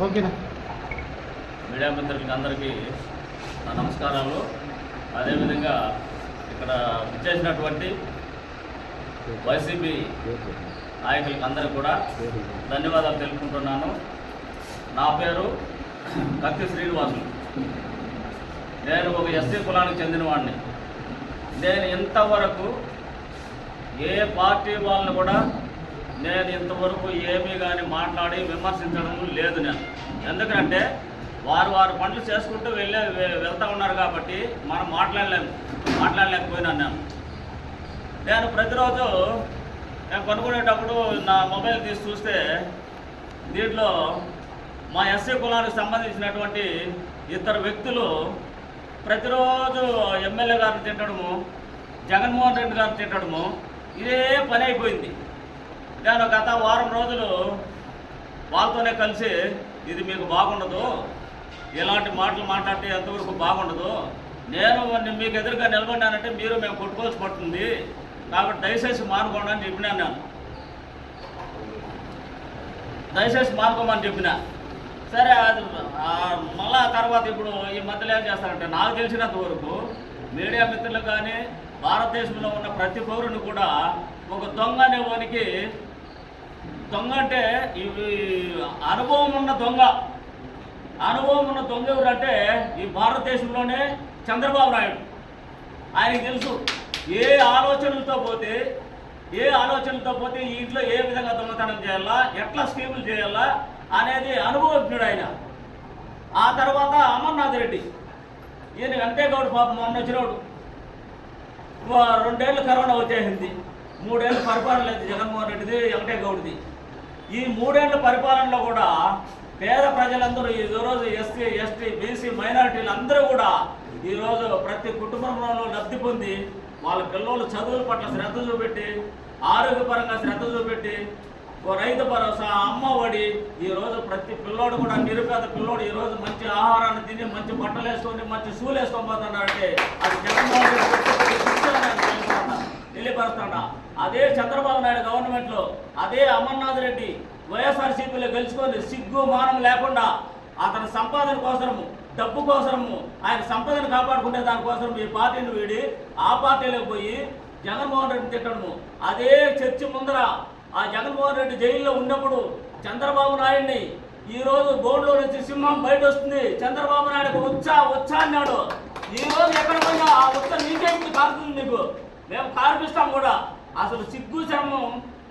ఓకేనా మీడియా మిత్రులకి అందరికీ నా నమస్కారాలు. అదేవిధంగా ఇక్కడ విచ్చేసినటువంటి వైసీపీ నాయకులకి అందరికీ కూడా ధన్యవాదాలు తెలుపుకుంటున్నాను. నా పేరు కత్తి శ్రీనివాసులు. నేను ఒక ఎస్సీ కులానికి చెందినవాడిని నేను ఇంతవరకు ఏ పార్టీ వాళ్ళని కూడా నేను ఇంతవరకు ఏమీ కానీ మాట్లాడి విమర్శించడం లేదు నేను. ఎందుకంటే వారు వారు పనులు చేసుకుంటూ వెళ్ళే వెళ్తూ ఉన్నారు కాబట్టి మనం మాట్లాడలేము మాట్లాడలేకపోయినాను నేను. నేను ప్రతిరోజు నేను కొనుక్కునేటప్పుడు నా మొబైల్ తీసి చూస్తే దీంట్లో మా ఎస్సీ కులానికి సంబంధించినటువంటి ఇద్దరు వ్యక్తులు ప్రతిరోజు ఎమ్మెల్యే గారిని తిట్టడము జగన్మోహన్ రెడ్డి గారిని తిట్టడము ఇదే పని అయిపోయింది. నేను గత వారం రోజులు వాళ్ళతోనే కలిసి ఇది మీకు బాగుండదు ఇలాంటి మాటలు మాట్లాడితే ఎంతవరకు బాగుండదు. నేను మీకు ఎదురుగా నిలబడినానంటే మీరు మేము కొట్టుకోవాల్సి పడుతుంది. కాబట్టి దయచేసి మానుకోండి అని చెప్పినా నేను. దయచేసి మానుకోమని చెప్పిన. సరే అది మళ్ళా తర్వాత ఇప్పుడు ఈ మధ్యలో ఏం చేస్తారంటే నాకు తెలిసినంత వరకు మీడియా మిత్రులు కానీ భారతదేశంలో ఉన్న ప్రతి పౌరుని కూడా ఒక దొంగ అనే దొంగ అంటే ఇవి అనుభవం ఉన్న దొంగ. అనుభవం ఉన్న దొంగ ఎవరంటే ఈ భారతదేశంలోనే చంద్రబాబు నాయుడు. ఆయనకి తెలుసు ఏ ఆలోచనలతో పోతే ఏ ఆలోచనలతో పోతే ఈ ఇంట్లో ఏ విధంగా దొంగతనం చేయాలా ఎట్లా స్కీములు చేయాలా అనేది అనుభవజ్ఞుడు ఆయన. ఆ తర్వాత అమర్నాథ్ రెడ్డి. ఈయన వెంకటేగౌడ్ పాపం మొన్న వచ్చినోడు. రెండేళ్ళు కరోనా వచ్చేసింది. మూడేళ్ళు పరిపాలన లేదు జగన్మోహన్ రెడ్డిది వెంకటేగౌడ్ది ఈ మూడేళ్ళ పరిపాలనలో కూడా పేద ప్రజలందరూ ఈ రోజు ఎస్సీ ఎస్టీ బీసీ మైనారిటీలు అందరూ కూడా ఈ రోజు ప్రతి కుటుంబంలో లబ్ధి పొంది వాళ్ళ పిల్లలు చదువుల పట్ల శ్రద్ధ చూపెట్టి ఆరోగ్యపరంగా శ్రద్ధ చూపెట్టి రైతు భరోసా అమ్మ ఒడి ఈ రోజు ప్రతి పిల్లోడు కూడా నిరుపేద పిల్లోడు ఈరోజు మంచి ఆహారాన్ని తిని మంచి బట్టలు వేసుకొని మంచి షూలు వేసుకొని పోతున్నాడంటే అది జగన్మోహన్ రెడ్డి పెట్టిన శిక్షణ నేను తెలుసుకున్నా. తెలియపరుస్తాడా? అదే చంద్రబాబు నాయుడు గవర్నమెంట్లో అదే అమర్నాథ్ రెడ్డి వైఎస్ఆర్సీపీలో గెలుచుకొని సిగ్గు మానం లేకుండా అతని సంపాదన కోసము డబ్బు కోసము ఆయన సంపదను కాపాడుకునే దానికోసం ఈ పార్టీని వీడి ఆ పార్టీలోకి పోయి జగన్మోహన్ రెడ్డి తిట్టడము. అదే చర్చి ముందర ఆ జగన్మోహన్ రెడ్డి జైల్లో ఉన్నప్పుడు చంద్రబాబు నాయుడిని ఈరోజు గోల్డ్లో బోర్డులో నుంచి సింహం బయట వస్తుంది. చంద్రబాబు నాయుడు వచ్చా వచ్చా అన్నాడు. ఈ రోజు ఎక్కడ పోయినా ఆ ఉత్త నీకే కారుతుంది నీకు. మేము కార్పిస్తాం కూడా. అసలు సిగ్గు శరమం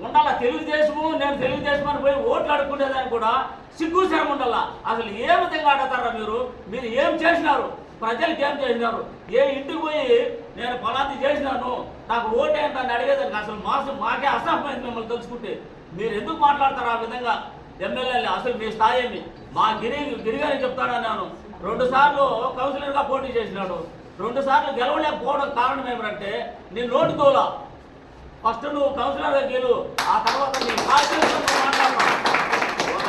ఉండాల? తెలుగుదేశము నేను తెలుగుదేశం అని పోయి ఓట్లు అడుక్కునేదాన్ని కూడా సిగ్గు శరం ఉండాల? అసలు ఏ విధంగా ఆడతారా మీరు? మీరు ఏం చేసినారు? ప్రజలకు ఏం చేసినారు? ఏ ఇంటికి పోయి నేను ఫలాంటి చేసినాను నాకు ఓటేంటి అని అడిగేదానికి అసలు మాసం మాకే అసహ్యమైంది మిమ్మల్ని తెలుసుకుంటే. మీరు ఎందుకు మాట్లాడతారు ఆ విధంగా? ఎమ్మెల్యేలు అసలు మీ స్థాయి ఏమి? మా గిరి గిరిగాని చెప్తానన్నాను. రెండు సార్లు కౌన్సిలర్గా పోటీ చేసినాడు. రెండు సార్లు గెలవలేకపోవడం కారణం ఏమిటంటే నేను నోటు తోలా. ఫస్ట్ నువ్వు కౌన్సిలర్గా గెలు ఆ తర్వాత నీ పార్టీ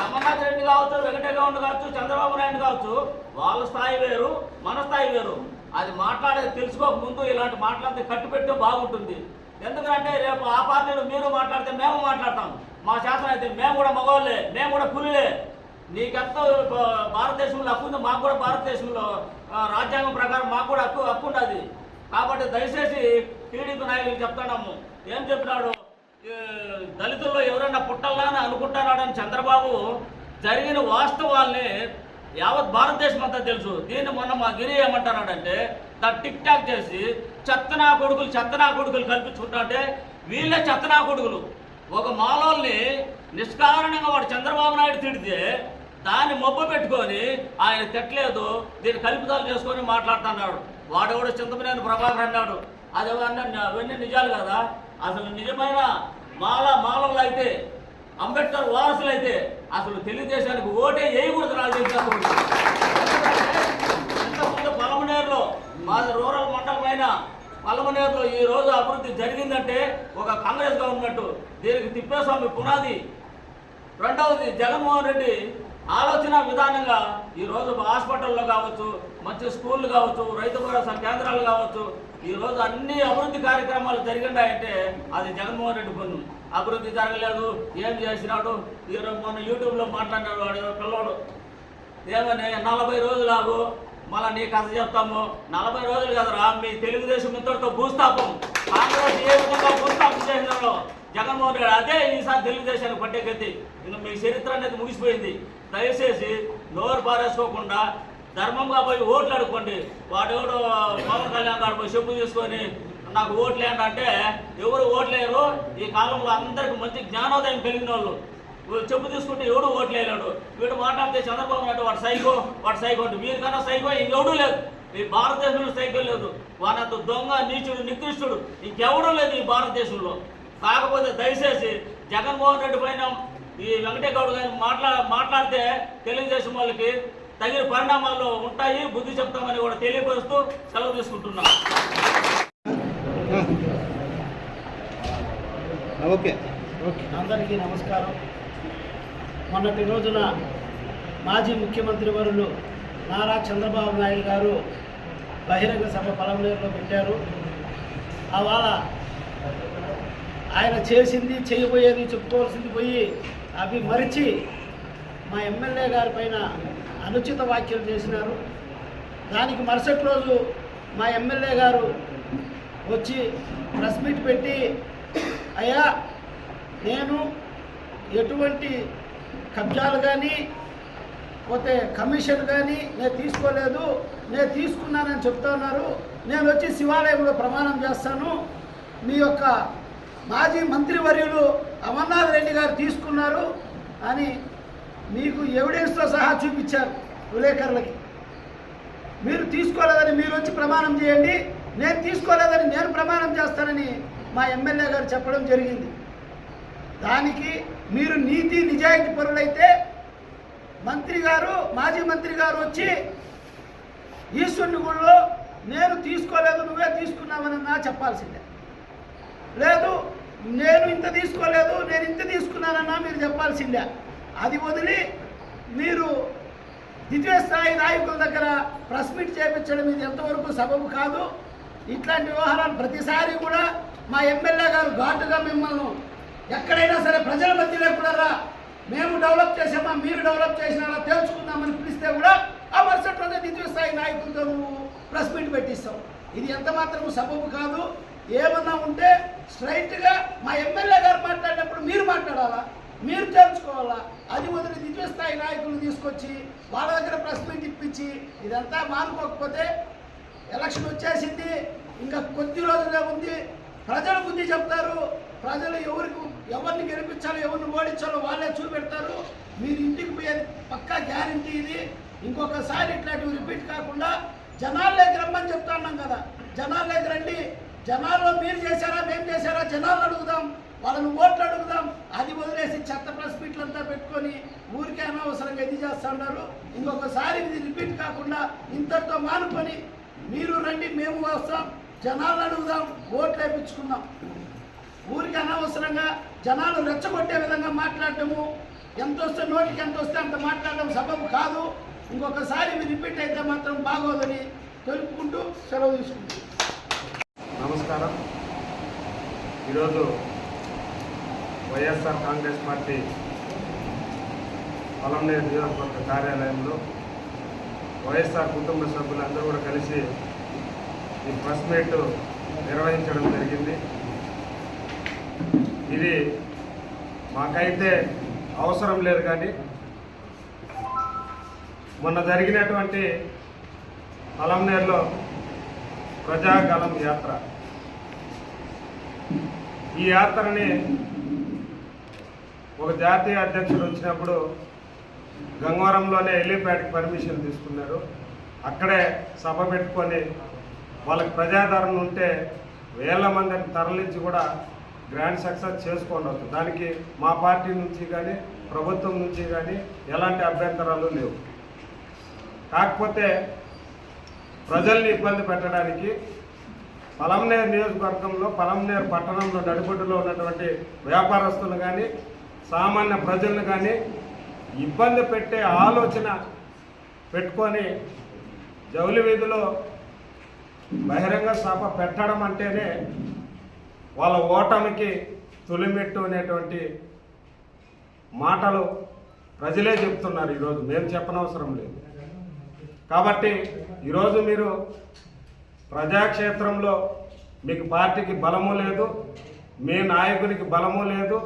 అమర్నాథ్ రెడ్డి కావచ్చు వెంకటగౌడ్ కావచ్చు చంద్రబాబు నాయుడు కావచ్చు వాళ్ళ స్థాయి వేరు మన స్థాయి వేరు. అది మాట్లాడేది తెలుసుకోక ముందు ఇలాంటి మాట్లాడితే కట్టుపెట్టే బాగుంటుంది. ఎందుకంటే రేపు ఆ పార్టీలో మీరు మాట్లాడితే మేము మాట్లాడతాం. మా శాతం అయితే మేము కూడా మగవాళ్ళే మేము కూడా పులిలే. నీకెంత భారతదేశంలో హక్కు ఉంది మాకు కూడా భారతదేశంలో రాజ్యాంగం ప్రకారం మాకు కూడా హక్కు హక్కు ఉండదు. కాబట్టి దయచేసి టీడీపీ నాయకులు చెప్తాడము ఏం చెప్పినాడు? దళితుల్లో ఎవరైనా పుట్టాలా అని అనుకుంటున్నాడని చంద్రబాబు? జరిగిన వాస్తవాల్ని యావత్ భారతదేశం అంతా తెలుసు. దీన్ని మొన్న మా గిరి ఏమంటున్నాడంటే దాన్ని టిక్ టాక్ చేసి చెత్తనా కొడుకులు చెత్తనా కొడుకులు కల్పించుకుంటా అంటే వీళ్ళే చెత్తనా కొడుకులు. ఒక మాలోల్ని నిష్కారణంగా వాడు చంద్రబాబు నాయుడు తిడితే దాన్ని మొబ్బ పెట్టుకొని ఆయన తిట్టలేదు దీన్ని కల్పితాలు చేసుకొని మాట్లాడుతున్నాడు. వాడు కూడా చింతమనేని ప్రభాకర్ అన్నాడు. అది అవన్నీ నిజాలు కదా? అసలు నిజమైన మాల మాలలు అయితే అంబేద్కర్ వారసులు అయితే అసలు తెలుగుదేశానికి ఓటే వేయకూడదు నాకు ఇంతకుముందు పలమనేరులో మాది రూరల్ మండలమైన పలమనేరులో ఈ రోజు అభివృద్ధి జరిగిందంటే ఒక కాంగ్రెస్ గవర్నమెంట్ దీనికి తిప్పేస్వామి పునాది. రెండవది జగన్మోహన్ రెడ్డి ఆలోచన విధానంగా ఈరోజు హాస్పిటల్లో కావచ్చు మంచి స్కూళ్ళు కావచ్చు రైతు భరోసా కేంద్రాలు కావచ్చు ఈరోజు అన్ని అభివృద్ధి కార్యక్రమాలు జరిగినాయంటే అది జగన్మోహన్ రెడ్డి పన్ను అభివృద్ధి జరగలేదు ఏం చేసినాడు? ఈరోజు మొన్న యూట్యూబ్లో మాట్లాడినాడు వాడు పిల్లవాడు పిల్లోడు. ఏమని నలభై రోజులు మళ్ళీ నీ కథ చెప్తాము. నలభై రోజులు కదరా మీ తెలుగుదేశం మిత్రులతో భూస్థాపం. కాంగ్రెస్ ఏ విధంగా భూస్థాపం చేసినారో జగన్మోహన్ రెడ్డి అదే ఈసారి తెలుగుదేశానికి పట్టేకెత్తి ఇంకా మీ చరిత్ర అనేది ముగిసిపోయింది. దయచేసి నోరు పారేసుకోకుండా ధర్మంగా పోయి ఓట్లు అడుక్కోండి. వాడెవడో పవన్ కళ్యాణ్ గారు పోయి చెప్పు తీసుకొని నాకు ఓట్లు ఏంటంటే అంటే ఎవరు ఓట్లేరు ఈ కాలంలో అందరికి మంచి జ్ఞానోదయం కలిగిన వాళ్ళు చెప్పు తీసుకుంటే ఎవడు ఓట్లేయలేడు వీడు మాట్లాడితే చంద్రబాబు నాయుడు వాడు సైకో వాడు సైకో అంటే వీరికన్నా సైకో ఇంకెవడూ లేదు. ఈ భారతదేశంలో సైకిల్ లేదు. వానంత దొంగ నీచుడు నికృష్టుడు. ఇంకెవడూ లేదు ఈ భారతదేశంలో. కాకపోతే దయచేసి జగన్మోహన్ రెడ్డి పైన ఈ వెంకటేగౌడ్ గారిని మాట్లా మాట్లాడితే తెలుగుదేశం వాళ్ళకి తగిన పరిణామాలు ఉంటాయి బుద్ధి చెప్తామని కూడా తెలియపరుస్తూ సెలవు తీసుకుంటున్నాం. ఓకే. అందరికీ నమస్కారం. మొన్నటి రోజున మాజీ ముఖ్యమంత్రి వరులు నారా చంద్రబాబు నాయుడు గారు బహిరంగ సభ పొలంనేరులో పెట్టారు. అవాళ ఆయన చేసింది చేయబోయేది చెప్పుకోవాల్సింది పోయి అవి మరిచి మా ఎమ్మెల్యే గారి పైన అనుచిత వ్యాఖ్యలు చేసినారు. దానికి మరుసటి రోజు మా ఎమ్మెల్యే గారు వచ్చి ప్రెస్ మీట్ పెట్టి అయ్యా నేను ఎటువంటి కబ్జాలు కానీ పోతే కమిషన్ కానీ నేను తీసుకోలేదు నేను తీసుకున్నానని చెప్తున్నారు నేను వచ్చి శివాలయంలో ప్రమాణం చేస్తాను. మీ యొక్క మాజీ మంత్రివర్యులు అమర్నాథ్ రెడ్డి గారు తీసుకున్నారు అని మీకు ఎవిడెన్స్తో సహా చూపించారు విలేకరులకి మీరు తీసుకోలేదని మీరు వచ్చి ప్రమాణం చేయండి నేను తీసుకోలేదని నేను ప్రమాణం చేస్తానని మా ఎమ్మెల్యే గారు చెప్పడం జరిగింది. దానికి మీరు నీతి నిజాయితీ పరులైతే మంత్రి గారు మాజీ మంత్రి గారు వచ్చి ఈశ్వరుని గుళ్ళో నేను తీసుకోలేదు నువ్వే తీసుకున్నావనన్నా చెప్పాల్సిందే. లేదు నేను ఇంత తీసుకోలేదు నేను ఇంత తీసుకున్నానన్నా మీరు చెప్పాల్సిందే. అది వదిలి మీరు ద్వితీయ స్థాయి నాయకుల దగ్గర ప్రెస్ మీట్ చేయించడం ఇది ఎంతవరకు సబబు కాదు. ఇట్లాంటి వ్యవహారాలు ప్రతిసారి కూడా మా ఎమ్మెల్యే గారు ఘాటుగా మిమ్మల్ని ఎక్కడైనా సరే ప్రజల మధ్యలో కూడా రా. మేము డెవలప్ చేసామా మీరు డెవలప్ చేసినారా తెలుసుకుందామని పిలిస్తే కూడా ఆ మరుసటి రోజు ద్వితీయ స్థాయి నాయకులతో నువ్వు ప్రెస్ మీట్ పెట్టిస్తావు ఇది ఎంత మాత్రము సబబు కాదు? ఏమన్నా ఉంటే స్ట్రైట్గా మా ఎమ్మెల్యే గారు మాట్లాడినప్పుడు మీరు మాట్లాడాలా? మీరు తెలుసుకోవాలా అది వదిలి ద్వితీయ స్థాయి నాయకులు తీసుకొచ్చి వాళ్ళ దగ్గర ప్రశ్నలు ఇప్పించి ఇదంతా మానుకోకపోతే ఎలక్షన్ వచ్చేసింది. ఇంకా కొద్ది రోజులే ఉంది. ప్రజలు బుద్ధి చెప్తారు. ప్రజలు ఎవరికి ఎవరిని గెలిపించాలో ఎవరిని ఓడించాలో వాళ్ళే చూపెడతారు. మీరు ఇంటికి పోయేది పక్కా గ్యారంటీ ఇది. ఇంకొకసారి ఇట్లాంటివి రిపీట్ కాకుండా జనాల్లోకి రమ్మని చెప్తున్నాం కదా. జనాల్లోకి రండి. జనాల్లో మీరు చేశారా మేము చేశారా జనాలు అడుగుదాం. వాళ్ళని ఓట్లు అడుగుదాం. అది వదిలేసి చెత్త ప్రెస్ మీట్లంతా పెట్టుకొని ఊరికే అనవసరంగా ఇది చేస్తున్నారు ఇంకొకసారి ఇది రిపీట్ కాకుండా ఇంతటితో మానుకొని మీరు రండి మేము వస్తాం. జనాలు అడుగుదాం. ఓట్లు వేయించుకుందాం ఊరికి అనవసరంగా జనాలు రెచ్చగొట్టే విధంగా మాట్లాడటము. ఎంత వస్తే నోటికి ఎంత వస్తే అంత మాట్లాడడం సబబు కాదు. ఇంకొకసారి ఇది రిపీట్ అయితే మాత్రం బాగోదని తెలుపుకుంటూ సెలవు తీసుకుంటాం నమస్కారం. ఈరోజు వైఎస్ఆర్ కాంగ్రెస్ పార్టీ పొలంనేరు నియోజకవర్గ కార్యాలయంలో వైఎస్ఆర్ కుటుంబ సభ్యులందరూ కూడా కలిసి ఈ ప్రెస్ మీట్ నిర్వహించడం జరిగింది. ఇది మాకైతే అవసరం లేదు కానీ మొన్న జరిగినటువంటి పొలంనేరులో ప్రజాగలం యాత్ర. ఈ యాత్రని ఒక జాతీయ అధ్యక్షుడు వచ్చినప్పుడు గంగవరంలోనే ఎల్లిపేటకి పర్మిషన్ తీసుకున్నారు. అక్కడే సభ పెట్టుకొని వాళ్ళకి ప్రజాదరణ ఉంటే వేల మందిని తరలించి కూడా గ్రాండ్ సక్సెస్ చేసుకోండి దానికి మా పార్టీ నుంచి కానీ ప్రభుత్వం నుంచి కానీ ఎలాంటి అభ్యంతరాలు లేవు. కాకపోతే ప్రజల్ని ఇబ్బంది పెట్టడానికి పలంనేరు నియోజకవర్గంలో పలంనేరు పట్టణంలో నడిబొడ్డులో ఉన్నటువంటి వ్యాపారస్తులు కానీ సామాన్య ప్రజలను కానీ ఇబ్బంది పెట్టే ఆలోచన పెట్టుకొని జౌలి వీధిలో బహిరంగ సభ పెట్టడం అంటేనే వాళ్ళ ఓటమికి తొలిమెట్టు అనేటువంటి మాటలు ప్రజలే చెప్తున్నారు ఈరోజు. మేము చెప్పనవసరం లేదు. కాబట్టి ఈరోజు మీరు ప్రజాక్షేత్రంలో మీకు పార్టీకి బలము లేదు మీ నాయకునికి బలము లేదు.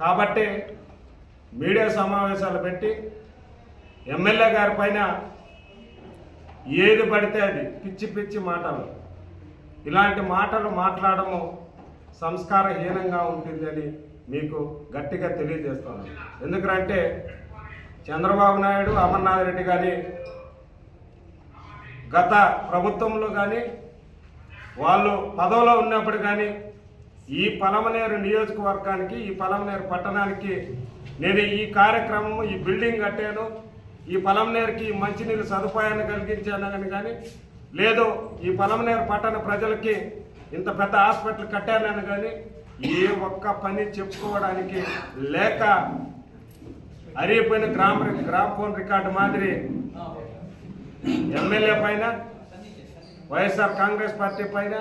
కాబట్టి మీడియా సమావేశాలు పెట్టి ఎమ్మెల్యే గారి పైన ఏది పడితే అది పిచ్చి పిచ్చి మాటలు. ఇలాంటి మాటలు మాట్లాడము సంస్కారహీనంగా ఉంటుందని మీకు గట్టిగా తెలియజేస్తున్నాను ఎందుకంటే చంద్రబాబు నాయుడు అమర్నాథ్ రెడ్డి కానీ గత ప్రభుత్వంలో కానీ వాళ్ళు పదవిలో ఉన్నప్పుడు కానీ ఈ పలమనేరు నియోజకవర్గానికి ఈ పలమనేరు పట్టణానికి నేను ఈ కార్యక్రమం ఈ బిల్డింగ్ కట్టాను. ఈ పలమనేరుకి మంచినీళ్ళు సదుపాయాన్ని కలిగించానని కానీ లేదు ఈ పలమనేరు పట్టణ ప్రజలకి ఇంత పెద్ద హాస్పిటల్ కట్టానని కానీ ఏ ఒక్క పని చెప్పుకోవడానికి లేక అరిగిపోయిన గ్రామ గ్రామ ఫోన్ రికార్డు మాదిరి ఎమ్మెల్యే పైన వైఎస్ఆర్ కాంగ్రెస్ పార్టీ పైన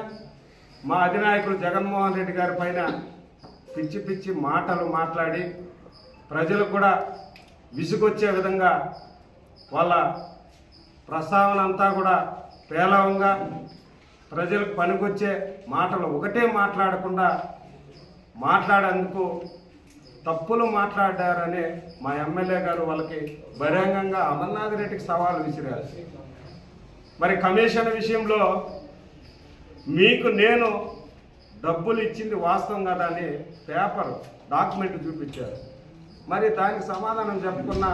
మా అధినాయకుడు జగన్మోహన్ రెడ్డి గారి పైన పిచ్చి పిచ్చి మాటలు మాట్లాడి ప్రజలకు కూడా విసుగొచ్చే విధంగా వాళ్ళ ప్రస్తావన అంతా కూడా పేలవంగా ప్రజలకు పనికొచ్చే మాటలు ఒకటే మాట్లాడకుండా మాట్లాడేందుకు తప్పులు మాట్లాడారని మా ఎమ్మెల్యే గారు వాళ్ళకి బహిరంగంగా అమర్నాథ్ రెడ్డికి సవాల్ విసిరారు. మరి కమిషన్ విషయంలో మీకు నేను డబ్బులు ఇచ్చింది వాస్తవం కదా అని పేపర్ డాక్యుమెంట్ చూపించారు. మరి దానికి సమాధానం చెప్పుకున్న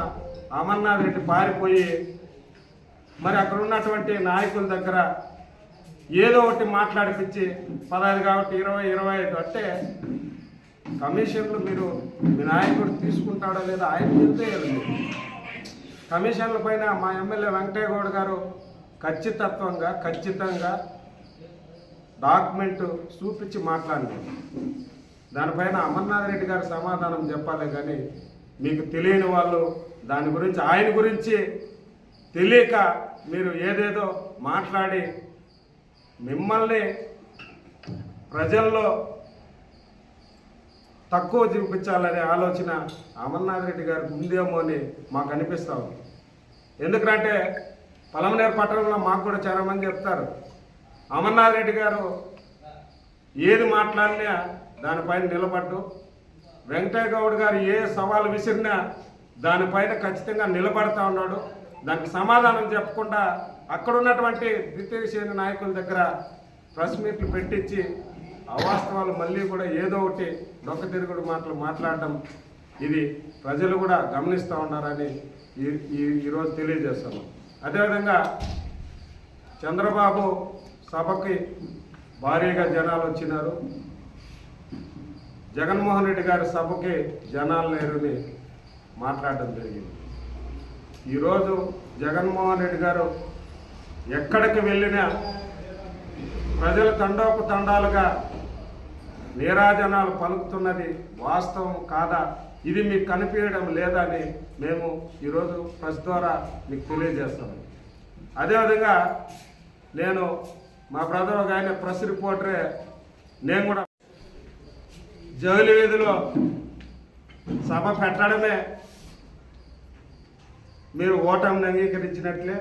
అమర్నాథ్ రెడ్డి పారిపోయి మరి అక్కడ ఉన్నటువంటి నాయకుల దగ్గర ఏదో ఒకటి మాట్లాడిపించి పదహైదు కాబట్టి ఇరవై ఇరవై ఐదు అంటే కమిషన్లు మీరు మీ నాయకుడు తీసుకుంటాడో లేదో ఆయన తెలియదు. కమిషన్ల పైన మా ఎమ్మెల్యే వెంకటయ్య గౌడ్ గారు ఖచ్చితత్వంగా ఖచ్చితంగా డాక్యుమెంట్ చూపించి మాట్లాడండి. దానిపైన అమర్నాథ్ రెడ్డి గారు సమాధానం చెప్పాలి కానీ మీకు తెలియని వాళ్ళు దాని గురించి ఆయన గురించి తెలియక మీరు ఏదేదో మాట్లాడి మిమ్మల్ని ప్రజల్లో తక్కువ చూపించాలనే ఆలోచన అమర్నాథ్ రెడ్డి గారికి ఉందేమో అని మాకు అనిపిస్తూ ఉంది. ఎందుకంటే పలమనేరు పట్టణంలో మాకు కూడా చాలామంది చెప్తారు అమర్నాథ్ రెడ్డి గారు ఏది మాట్లాడినా దానిపైన నిలబడ్డు. వెంకటయ్య గౌడ్ గారు ఏ సవాలు విసిరినా దానిపైన ఖచ్చితంగా నిలబడతా ఉన్నాడు. దానికి సమాధానం చెప్పకుండా అక్కడ ఉన్నటువంటి ద్వితీయ శ్రేణి నాయకుల దగ్గర ప్రెస్ మీట్లు పెట్టించి అవాస్తవాలు మళ్ళీ కూడా ఏదో ఒకటి నొక్క తిరుగుడు మాటలు మాట్లాడడం ఇది ప్రజలు కూడా గమనిస్తూ ఉన్నారని ఈ ఈ- ఈరోజు తెలియజేస్తున్నాం. అదేవిధంగా చంద్రబాబు సభకి భారీగా జనాలు వచ్చినారు. జగన్మోహన్ రెడ్డి గారి సభకి జనాలు లేరుని మాట్లాడడం జరిగింది. ఈరోజు జగన్మోహన్ రెడ్డి గారు ఎక్కడికి వెళ్ళినా ప్రజలు తండోపు తండాలుగా నీరాజనాలు పలుకుతున్నది వాస్తవం కాదా? ఇది మీకు కనిపించడం లేదా అని మేము ఈరోజు ప్రెస్ ద్వారా మీకు తెలియజేస్తాము. అదేవిధంగా నేను మా బ్రదర్ ఒక ఆయన ప్రెస్ రిపోర్టరే నేను కూడా జౌలి వీధిలో సభ పెట్టడమే మీరు ఓటమిని అంగీకరించినట్లే.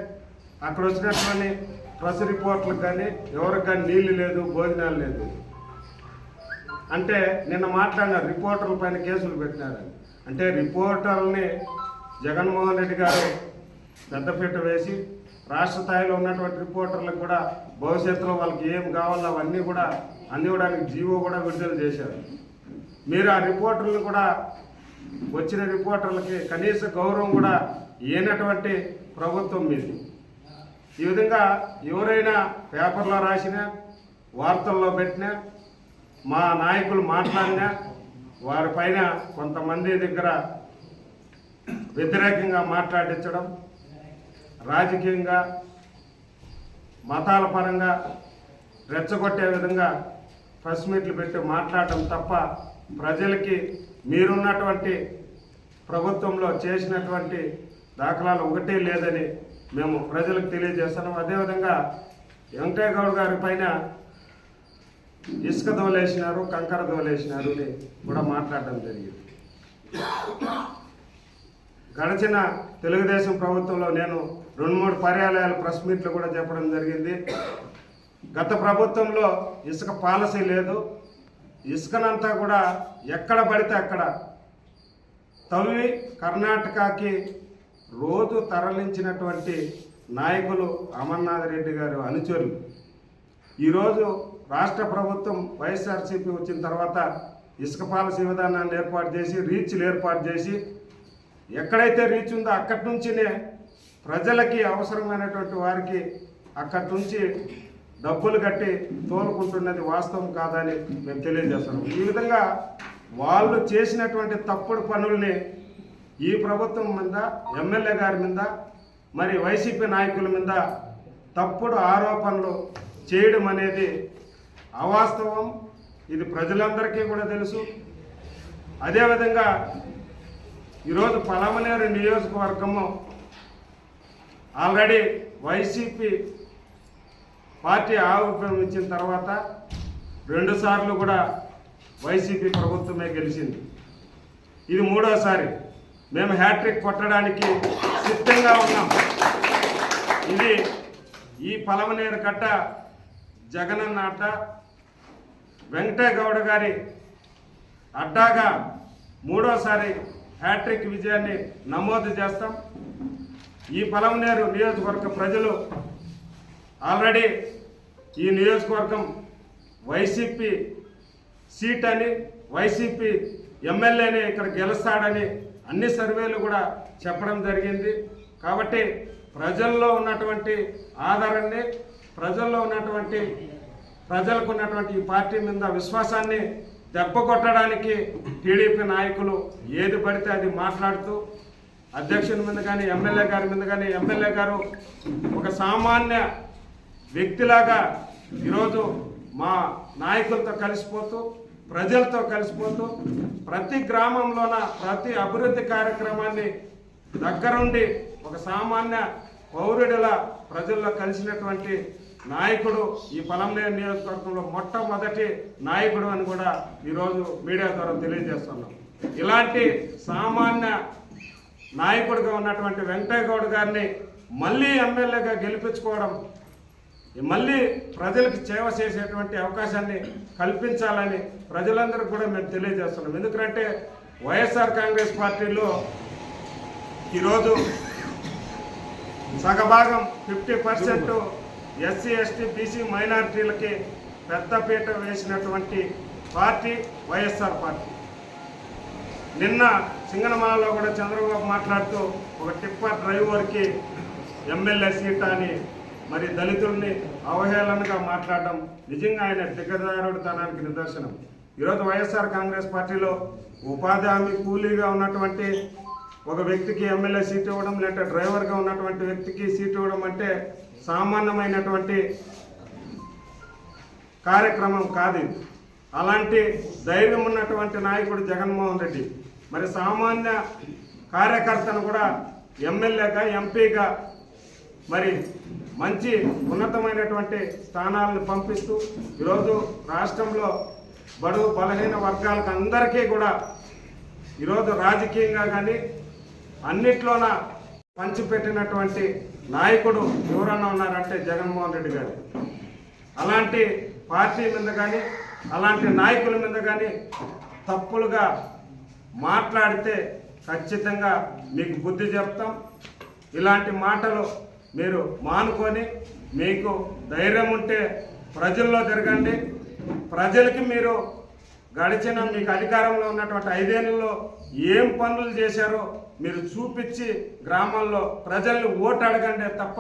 అక్కడ వచ్చినటువంటి ప్రెస్ రిపోర్ట్లకు కానీ ఎవరికి కానీ నీళ్ళు లేదు భోజనాలు లేదు. అంటే నిన్న మాట్లాడినారు రిపోర్టర్ల పైన కేసులు పెట్టినారని అంటే రిపోర్టర్ని జగన్మోహన్ రెడ్డి గారు పెద్దపీట వేసి రాష్ట్ర స్థాయిలో ఉన్నటువంటి రిపోర్టర్లకు కూడా భవిష్యత్తులో వాళ్ళకి ఏం కావాలో అవన్నీ కూడా అందివ్వడానికి జీవో కూడా విడుదల చేశారు. మీరు ఆ రిపోర్టర్లు కూడా వచ్చిన రిపోర్టర్లకి కనీస గౌరవం కూడా ఏనటువంటి ప్రభుత్వం మీది. ఈ విధంగా ఎవరైనా పేపర్లో రాసినా వార్తల్లో పెట్టినా మా నాయకులు మాట్లాడినా వారిపైన కొంతమంది దగ్గర వ్యతిరేకంగా మాట్లాడించడం రాజకీయంగా మతాల పరంగా రెచ్చగొట్టే విధంగా ప్రెస్ మీట్లు పెట్టి మాట్లాడటం తప్ప ప్రజలకి మీరున్నటువంటి ప్రభుత్వంలో చేసినటువంటి దాఖలాలు ఒకటే లేదని మేము ప్రజలకు తెలియజేస్తున్నాం. అదేవిధంగా వెంకయ్య గౌడ్ గారి పైన ఇసుక దోలేసినారు కంకర దోలేసినారు అని కూడా మాట్లాడడం జరిగింది. గడిచిన తెలుగుదేశం ప్రభుత్వంలో నేను రెండు మూడు పర్యాలయాలు ప్రెస్ మీట్లు కూడా చెప్పడం జరిగింది. గత ప్రభుత్వంలో ఇసుక పాలసీ లేదు. ఇసుకనంతా కూడా ఎక్కడ పడితే అక్కడ తవ్వి కర్ణాటకకి రోజు తరలించినటువంటి నాయకులు అమర్నాథ్ రెడ్డి గారు అనుచరులు. ఈరోజు రాష్ట్ర ప్రభుత్వం వైఎస్ఆర్సీపీ వచ్చిన తర్వాత ఇసుక పాలసీ విధానాన్ని ఏర్పాటు చేసి రీచ్లు ఏర్పాటు చేసి ఎక్కడైతే రీచ్ ఉందో అక్కడి నుంచినే ప్రజలకి అవసరమైనటువంటి వారికి అక్కడి నుంచి డబ్బులు కట్టి తోలుకుంటున్నది వాస్తవం కాదని మేము తెలియజేస్తున్నాం. ఈ విధంగా వాళ్ళు చేసినటువంటి తప్పుడు పనుల్ని ఈ ప్రభుత్వం మీద ఎమ్మెల్యే గారి మీద మరి వైసీపీ నాయకుల మీద తప్పుడు ఆరోపణలు చేయడం అనేది అవాస్తవం ఇది ప్రజలందరికీ కూడా తెలుసు. అదేవిధంగా ఈరోజు పలమనేరు నియోజకవర్గము ఆల్రెడీ వైసీపీ పార్టీ ఆవిర్భవించిన తర్వాత రెండుసార్లు కూడా వైసీపీ ప్రభుత్వమే గెలిచింది. ఇది మూడోసారి. మేము హ్యాట్రిక్ కొట్టడానికి సిద్ధంగా ఉన్నాం. ఇది ఈ పలమనేరు కట్ట జగనన్న అడ్డ వెంకటేగౌడ గారి అడ్డాగా మూడోసారి హ్యాట్రిక్ విజయాన్ని నమోదు చేస్తాం. ఈ పలమనేరు నియోజకవర్గ ప్రజలు ఆల్రెడీ ఈ నియోజకవర్గం వైసీపీ సీట్ అని వైసీపీ ఎమ్మెల్యేని ఇక్కడ గెలుస్తాడని అన్ని సర్వేలు కూడా చెప్పడం జరిగింది. కాబట్టి ప్రజల్లో ఉన్నటువంటి ఆధారాన్ని ప్రజల్లో ఉన్నటువంటి ప్రజలకు ఉన్నటువంటి ఈ పార్టీ మీద విశ్వాసాన్ని దెబ్బ కొట్టడానికి టీడీపీ నాయకులు ఏది పడితే అది మాట్లాడుతూ అధ్యక్షుని మీద కానీ ఎమ్మెల్యే గారి మీద కానీ ఎమ్మెల్యే గారు ఒక సామాన్య వ్యక్తిలాగా ఈరోజు మా నాయకులతో కలిసిపోతూ ప్రజలతో కలిసిపోతూ ప్రతి గ్రామంలోన ప్రతి అభివృద్ధి కార్యక్రమాన్ని దగ్గరుండి ఒక సామాన్య పౌరుడిలా ప్రజల్లో కలిసినటువంటి నాయకుడు ఈ పలంనేరు నియోజకవర్గంలో మొట్టమొదటి నాయకుడు అని కూడా ఈరోజు మీడియా ద్వారా తెలియజేస్తున్నాం. ఇలాంటి సామాన్య నాయకుడిగా ఉన్నటువంటి వెంకయ్య గౌడ్ గారిని మళ్ళీ ఎమ్మెల్యేగా గెలిపించుకోవడం మళ్ళీ ప్రజలకు సేవ చేసేటువంటి అవకాశాన్ని కల్పించాలని ప్రజలందరికీ కూడా మేము తెలియజేస్తున్నాం. ఎందుకంటే వైఎస్ఆర్ కాంగ్రెస్ పార్టీలో ఈరోజు సగభాగం fifty percent SC ST BC మైనారిటీలకి పెద్దపీట వేసినటువంటి పార్టీ వైఎస్ఆర్ పార్టీ. నిన్న సింగనమాలలో కూడా చంద్రబాబు మాట్లాడుతూ ఒక టిప్పర్ డ్రైవర్కి ఎమ్మెల్యే సీట్ అని మరి దళితుల్ని అవహేళనగా మాట్లాడడం నిజంగా ఆయన దిగజారుడుతనానికి నిదర్శనం. ఈరోజు వైఎస్ఆర్ కాంగ్రెస్ పార్టీలో ఉపాధి హామీ కూలీగా ఉన్నటువంటి ఒక వ్యక్తికి ఎమ్మెల్యే సీట్ ఇవ్వడం లేదంటే డ్రైవర్గా ఉన్నటువంటి వ్యక్తికి సీట్ ఇవ్వడం అంటే సామాన్యమైనటువంటి కార్యక్రమం కాదు ఇది. అలాంటి ధైర్యం ఉన్నటువంటి నాయకుడు జగన్మోహన్ రెడ్డి. మరి సామాన్య కార్యకర్తను కూడా ఎమ్మెల్యేగా ఎంపీగా మరి మంచి ఉన్నతమైనటువంటి స్థానాలను పంపిస్తూ ఈరోజు రాష్ట్రంలో బడుగు బలహీన వర్గాలకు అందరికీ కూడా ఈరోజు రాజకీయంగా కానీ అన్నిట్లోన పంచిపెట్టినటువంటి నాయకుడు ఎవరన్నా ఉన్నారంటే జగన్మోహన్ రెడ్డి గారు. అలాంటి పార్టీ మీద కానీ అలాంటి నాయకుల మీద కానీ తప్పులుగా మాట్లాడితే ఖచ్చితంగా మీకు బుద్ధి చెప్తాం. ఇలాంటి మాటలు మీరు మానుకొని మీకు ధైర్యం ఉంటే ప్రజల్లో తిరగండి ప్రజలకి మీరు గడిచిన మీకు అధికారంలో ఉన్నటువంటి ఐదేళ్ళలో ఏం పనులు చేశారో మీరు చూపించి గ్రామాల్లో ప్రజల్ని ఓటు అడగండి తప్ప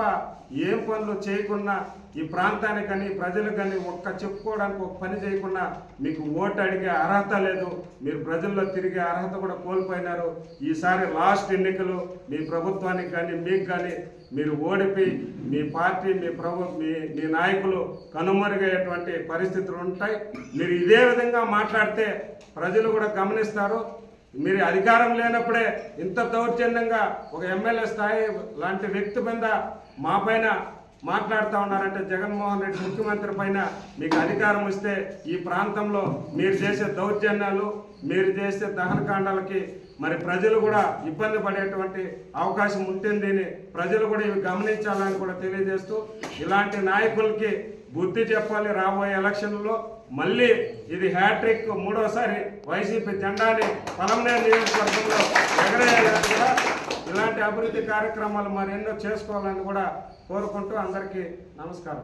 ఏం పనులు చేయకుండా ఈ ప్రాంతానికి కానీ ప్రజలకు కానీ ఒక్క చెప్పుకోవడానికి ఒక పని చేయకుండా మీకు ఓటు అడిగే అర్హత లేదు. మీరు ప్రజల్లో తిరిగే అర్హత కూడా కోల్పోయినారు. ఈసారి లాస్ట్ ఎన్నికలు మీ ప్రభుత్వానికి కానీ మీకు కానీ మీరు ఓడిపి మీ పార్టీ మీ ప్రభు మీ మీ నాయకులు కనుమరుగయ్యేటువంటి పరిస్థితులు ఉంటాయి. మీరు ఇదే విధంగా మాట్లాడితే ప్రజలు కూడా గమనిస్తారు. మీరు అధికారం లేనప్పుడే ఇంత దౌర్జన్యంగా ఒక ఎమ్మెల్యే స్థాయి లాంటి వ్యక్తి మీద మా పైన మాట్లాడుతూ ఉన్నారంటే జగన్మోహన్ రెడ్డి ముఖ్యమంత్రి పైన మీకు అధికారం ఇస్తే ఈ ప్రాంతంలో మీరు చేసే దౌర్జన్యాలు మీరు చేసే దహనకాండాలకి మరి ప్రజలు కూడా ఇబ్బంది పడేటువంటి అవకాశం ఉంటుంది ప్రజలు కూడా ఇవి గమనించాలని కూడా తెలియజేస్తూ ఇలాంటి నాయకులకి బుద్ధి చెప్పాలి రాబోయే ఎలక్షన్లో. మళ్ళీ ఇది హ్యాట్రిక్ మూడోసారి వైసీపీ జెండాని పలమనేరు నియోజకవర్గంలో ఎగరేయాలని కూడా ఇలాంటి అభివృద్ధి కార్యక్రమాలు మరెన్నో చేసుకోవాలని కూడా కోరుకుంటూ అందరికీ నమస్కారం.